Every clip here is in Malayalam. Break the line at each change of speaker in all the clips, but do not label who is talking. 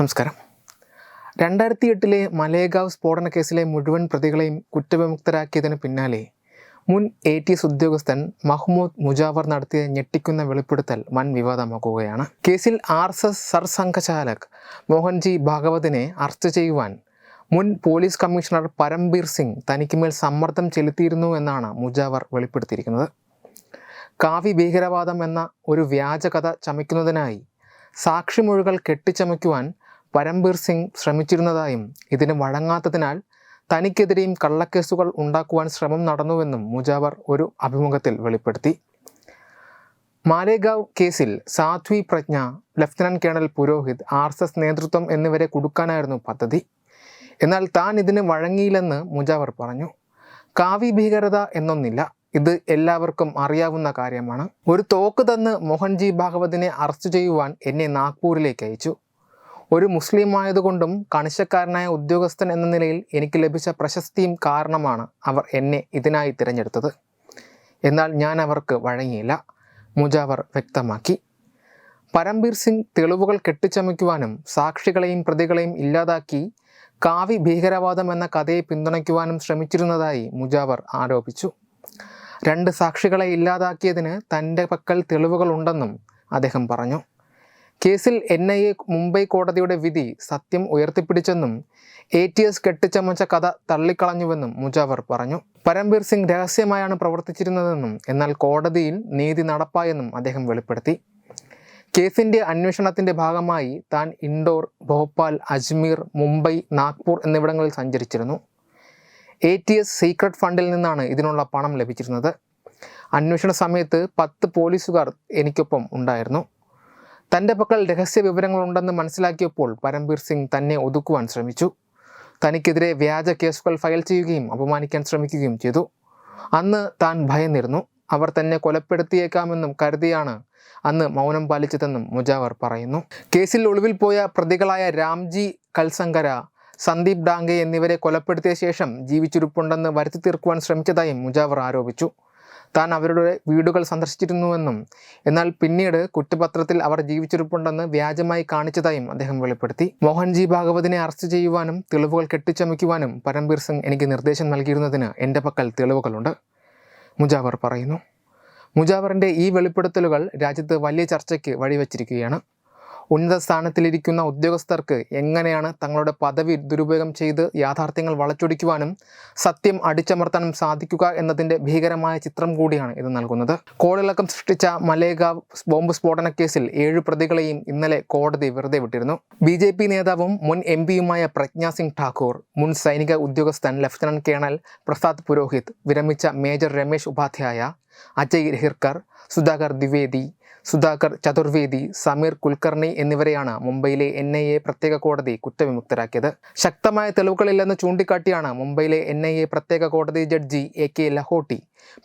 നമസ്കാരം. രണ്ടായിരത്തി എട്ടിലെ മലേഗാവ് സ്ഫോടന കേസിലെ മുഴുവൻ പ്രതികളെയും കുറ്റവിമുക്തരാക്കിയതിന് പിന്നാലെ മുൻ എ ടി എസ് ഉദ്യോഗസ്ഥൻ മഹ്മൂദ് മുജാവർ നടത്തിയ ഞെട്ടിക്കുന്ന വെളിപ്പെടുത്തൽ വൻ വിവാദമാക്കുകയാണ്. കേസിൽ R S S Sarsanghchalak Mohanji ഭാഗവതിനെ arrest ചെയ്യുവാൻ മുൻ പോലീസ് കമ്മീഷണർ പരംബീർ സിംഗ് തനിക്കുമേൽ സമ്മർദ്ദം ചെലുത്തിയിരുന്നു എന്നാണ് മുജാവർ വെളിപ്പെടുത്തിയിരിക്കുന്നത്. കാവി ഭീകരവാദം എന്ന ഒരു വ്യാജകഥ ചമയ്ക്കുന്നതിനായി സാക്ഷിമൊഴികൾ കെട്ടിച്ചമയ്ക്കുവാൻ പരംബീർ സിംഗ് ശ്രമിച്ചിരുന്നതായും ഇതിന് വഴങ്ങാത്തതിനാൽ തനിക്കെതിരെയും കള്ളക്കേസുകൾ ഉണ്ടാക്കുവാൻ ശ്രമം നടന്നുവെന്നും മുജാവർ ഒരു അഭിമുഖത്തിൽ വെളിപ്പെടുത്തി. മാലേഗാവ് കേസിൽ Sadhvi Pragya lieutenant colonel Purohit R S S നേതൃത്വം എന്നിവരെ കുടുക്കാനായിരുന്നു പദ്ധതി. എന്നാൽ താൻ ഇതിന് വഴങ്ങിയില്ലെന്ന് മുജാവർ പറഞ്ഞു. കാവി ഭീകരത എന്നൊന്നില്ല. ഇത് എല്ലാവർക്കും അറിയാവുന്ന കാര്യമാണ്. ഒരു തോക്ക് തന്ന് മോഹൻജി ഭാഗവതിനെ അറസ്റ്റ് ചെയ്യുവാൻ എന്നെ നാഗ്പൂരിലേക്ക് അയച്ചു. ഒരു മുസ്ലിം ആയതുകൊണ്ടും കണിശക്കാരനായ ഉദ്യോഗസ്ഥൻ എന്ന നിലയിൽ എനിക്ക് ലഭിച്ച പ്രശസ്തിയും കാരണമാണ് അവർ എന്നെ ഇതിനായി തിരഞ്ഞെടുത്തത്. എന്നാൽ ഞാൻ അവർക്ക് വഴങ്ങിയില്ല. മുജാവർ വ്യക്തമാക്കി. പരംബീർ സിംഗ് തെളിവുകൾ കെട്ടിച്ചമയ്ക്കുവാനും സാക്ഷികളെയും പ്രതികളെയും ഇല്ലാതാക്കി കാവി ഭീകരവാദം എന്ന കഥയെ പിന്തുണയ്ക്കുവാനും ശ്രമിച്ചിരുന്നതായി മുജാവർ ആരോപിച്ചു. രണ്ട് സാക്ഷികളെ ഇല്ലാതാക്കിയതിന് തന്റെ പക്കൽ തെളിവുകളുണ്ടെന്നും അദ്ദേഹം പറഞ്ഞു. കേസിൽ എൻ ഐ എ മുംബൈ കോടതിയുടെ വിധി സത്യം ഉയർത്തിപ്പിടിച്ചെന്നും എ ടി എസ് കെട്ടിച്ചമച്ച കഥ തള്ളിക്കളഞ്ഞുവെന്നും മുജാവർ പറഞ്ഞു. പരംബീർ സിംഗ് രഹസ്യമായാണ് പ്രവർത്തിച്ചിരുന്നതെന്നും എന്നാൽ കോടതിയിൽ നീതി നടപ്പായെന്നും അദ്ദേഹം വെളിപ്പെടുത്തി. കേസിന്റെ അന്വേഷണത്തിന്റെ ഭാഗമായി താൻ ഇൻഡോർ ഭോപ്പാൽ അജ്മീർ മുംബൈ നാഗ്പൂർ എന്നിവിടങ്ങളിൽ സഞ്ചരിച്ചിരുന്നു. എ ടി എസ് സീക്രട്ട് ഫണ്ടിൽ നിന്നാണ് ഇതിനുള്ള പണം ലഭിച്ചിരുന്നത്. അന്വേഷണ സമയത്ത് പത്ത് പോലീസുകാർ എനിക്കൊപ്പം ഉണ്ടായിരുന്നു. തന്റെ പക്കൽ രഹസ്യ വിവരങ്ങളുണ്ടെന്ന് മനസ്സിലാക്കിയപ്പോൾ പരംബീർ സിംഗ് തന്നെ ഒതുക്കുവാൻ ശ്രമിച്ചു. തനിക്കെതിരെ വ്യാജ കേസുകൾ ഫയൽ ചെയ്യുകയും അപമാനിക്കാൻ ശ്രമിക്കുകയും ചെയ്തു. അന്ന് താൻ ഭയന്നിരുന്നു. അവർ തന്നെ കൊലപ്പെടുത്തിയേക്കാമെന്നും കരുതിയാണ് അന്ന് മൗനം പാലിച്ചതെന്നും മുജാവർ പറയുന്നു. കേസിൽ ഒളിവിൽ പോയ പ്രതികളായ രാംജി കൽസങ്കര സന്ദീപ് ഡാംഗെ എന്നിവരെ കൊലപ്പെടുത്തിയ ശേഷം ജീവിച്ചിരിപ്പുണ്ടെന്ന് വരുത്തി തീർക്കുവാൻ ശ്രമിച്ചതായും മുജാവർ ആരോപിച്ചു. താൻ അവരുടെ വീടുകൾ സന്ദർശിച്ചിരുന്നുവെന്നും എന്നാൽ പിന്നീട് കുറ്റപത്രത്തിൽ അവർ ജീവിച്ചിരിപ്പുണ്ടെന്ന് വ്യാജമായി കാണിച്ചതായും അദ്ദേഹം വെളിപ്പെടുത്തി. മോഹൻജി ഭാഗവതിനെ അറസ്റ്റ് ചെയ്യുവാനും തെളിവുകൾ കെട്ടിച്ചമയ്ക്കുവാനും പരംബീർ സിംഗ് എനിക്ക് നിർദ്ദേശം നൽകിയിരുന്നതിന് എന്റെ പക്കൽ തെളിവുകളുണ്ട്. മുജാവർ പറയുന്നു. മുജാവറിന്റെ ഈ വെളിപ്പെടുത്തലുകൾ രാജ്യത്ത് വലിയ ചർച്ചയ്ക്ക് വഴിവെച്ചിരിക്കുകയാണ്. ഉന്നത സ്ഥാനത്തിലിരിക്കുന്ന ഉദ്യോഗസ്ഥർക്ക് എങ്ങനെയാണ് തങ്ങളുടെ പദവി ദുരുപയോഗം ചെയ്ത് യാഥാർത്ഥ്യങ്ങൾ വളച്ചൊടിക്കുവാനും സത്യം അടിച്ചമർത്താനും സാധിക്കുക എന്നതിന്റെ ഭീകരമായ ചിത്രം കൂടിയാണ് ഇത് നൽകുന്നത്. കോളിളക്കം സൃഷ്ടിച്ച മലേഗാവ് ബോംബ് സ്ഫോടന കേസിൽ ഏഴ് പ്രതികളെയും ഇന്നലെ കോടതി വെറുതെ വിട്ടിരുന്നു. ബി ജെ പി നേതാവും മുൻ എം പിയുമായ പ്രജ്ഞ സിംഗ് ഠാക്കൂർ മുൻ സൈനിക ഉദ്യോഗസ്ഥൻ ലഫ്റ്റനന്റ് കേണൽ പ്രസാദ് പുരോഹിത് വിരമിച്ച മേജർ രമേശ് ഉപാധ്യായ അജയ് ഹിർക്കർ സുധാകർ ദ്വിവേദി സുധാകർ ചതുർവേദി സമീർ കുൽക്കർണി എന്നിവരെയാണ് മുംബൈയിലെ എൻ ഐ എ പ്രത്യേക കോടതി കുറ്റവിമുക്തരാക്കിയത്. ശക്തമായ തെളിവുകളില്ലെന്ന് ചൂണ്ടിക്കാട്ടിയാണ് മുംബൈയിലെ എൻ ഐ എ പ്രത്യേക കോടതി ജഡ്ജി എ കെ ലഹോട്ടി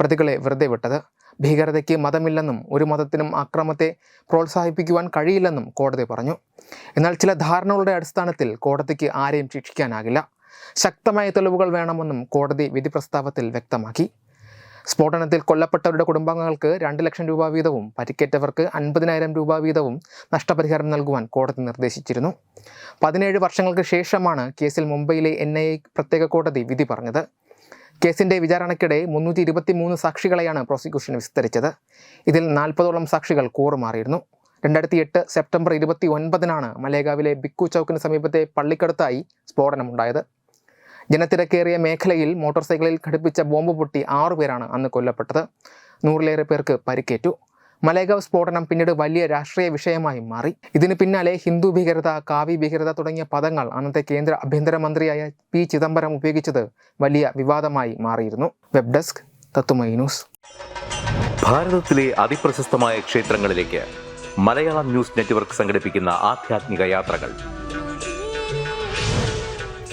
പ്രതികളെ വെറുതെ വിട്ടത്. ഭീകരതയ്ക്ക് മതമില്ലെന്നും ഒരു മതത്തിനും അക്രമത്തെ പ്രോത്സാഹിപ്പിക്കുവാൻ കഴിയില്ലെന്നും കോടതി പറഞ്ഞു. എന്നാൽ ചില ധാരണകളുടെ അടിസ്ഥാനത്തിൽ കോടതിക്ക് ആരെയും ശിക്ഷിക്കാനാകില്ല. ശക്തമായ തെളിവുകൾ വേണമെന്നും കോടതി വിധി പ്രസ്താവത്തിൽ വ്യക്തമാക്കി. സ്ഫോടനത്തിൽ കൊല്ലപ്പെട്ടവരുടെ കുടുംബാംഗങ്ങൾക്ക് രണ്ട് ലക്ഷം രൂപ വീതവും പരിക്കേറ്റവർക്ക് അൻപതിനായിരം രൂപ വീതവും നഷ്ടപരിഹാരം നൽകുവാൻ കോടതി നിർദ്ദേശിച്ചിരുന്നു. പതിനേഴ് വർഷങ്ങൾക്ക് ശേഷമാണ് കേസിൽ മുംബൈയിലെ എൻ ഐ എ പ്രത്യേക കോടതി വിധി പറഞ്ഞത്. കേസിന്റെ വിചാരണയ്ക്കിടെ മുന്നൂറ്റി ഇരുപത്തി മൂന്ന് സാക്ഷികളെയാണ് പ്രോസിക്യൂഷൻ വിസ്തരിച്ചത്. ഇതിൽ നാൽപ്പതോളം സാക്ഷികൾ കൂറുമാറിയിരുന്നു രണ്ടായിരത്തി എട്ട് സെപ്റ്റംബർ ഇരുപത്തി ഒൻപതിനാണ് മലേഗാവിലെ ബിക്കു ചൗക്കിന് സമീപത്തെ പള്ളിക്കടുത്തായി സ്ഫോടനമുണ്ടായത്. ജനത്തിരക്കേറിയ മേഖലയിൽ മോട്ടോർ സൈക്കിളിൽ ഘടിപ്പിച്ച ബോംബ് പൊട്ടി ആറുപേരാണ് അന്ന് കൊല്ലപ്പെട്ടത്. നൂറിലേറെ പേർക്ക് പരിക്കേറ്റു. മലേഗാവ് സ്ഫോടനം പിന്നീട് വലിയ രാഷ്ട്രീയ വിഷയമായി മാറി. ഇതിന് പിന്നാലെ ഹിന്ദു ഭീകരത കാവി ഭീകരത തുടങ്ങിയ പദങ്ങൾ അന്നത്തെ കേന്ദ്ര ആഭ്യന്തരമന്ത്രിയായ പി. ചിദംബരം ഉപയോഗിച്ചത് വലിയ വിവാദമായി മാറിയിരുന്നു. വെബ് ഡെസ്ക് തത്തുമൈ ന്യൂസ്.
ഭാരതത്തിലെ അതിപ്രശസ്തമായ ക്ഷേത്രങ്ങളിലേക്ക് മലയാളം ന്യൂസ് നെറ്റ്വർക്ക് സംഘടിപ്പിക്കുന്ന ആധ്യാത്മിക യാത്രകൾ.